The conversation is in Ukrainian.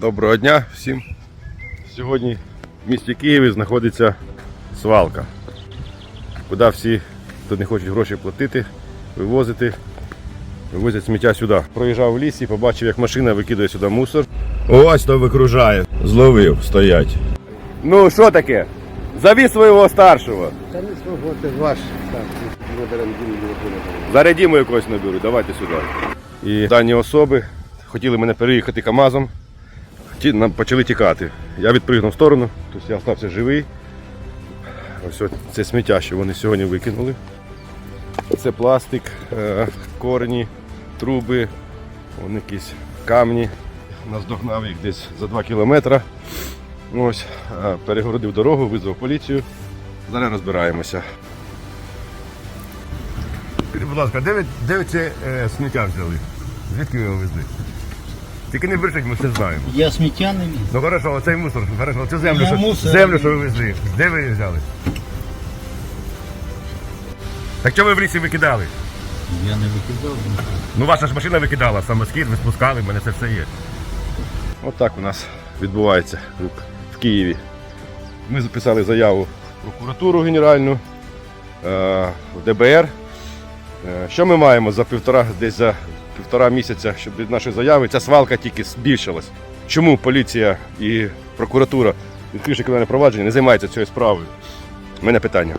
Доброго дня всім. Сьогодні в місті Києві знаходиться свалка, куди всі, хто не хочуть гроші платити, вивозити, вивозять сміття сюди. Проїжджав в лісі, побачив, як машина викидає сюди мусор. Ось то викружає. Зловив, стоять. Ну що таке? Завіз свого старшого. Та не свого, це ваш. Дім Зарядімо якогось наберу, давайте сюди. І дані особи хотіли мене переїхати КАМАЗом, Ті- нам почали тікати. Я відпригнув в сторону, тобто я залишився живий. Ось це сміття, що вони сьогодні викинули. Це пластик, е, корені, труби, вон якісь камні. Наздогнав їх десь за 2 кілометри. Ось, е, перегородив дорогу, визвав поліцію. Зараз розбираємося. Будь ласка, де ви, де ви це е, сміття взяли? Звідки ви його везли? Тільки не брешіть, ми все знаємо. Я сміття не міг. Ну хорошо, оцей мусор, хорошо, оцю землю, Я що, мусор землю, що ви везли. Де ви її взяли? Так що ви в лісі викидали? Я не викидав. Ну ваша ж машина викидала, самоскид, ви спускали, в мене це все є. От так у нас відбувається в Києві. Ми записали заяву в прокуратуру генеральну, е, в ДБР. Е, Що ми маємо за півтора, десь за півтора місяця від нашої заяви? Ця свалка тільки збільшилась. Чому поліція і прокуратура, відкривши кримінальне провадження, не займаються цією справою? У мене питання.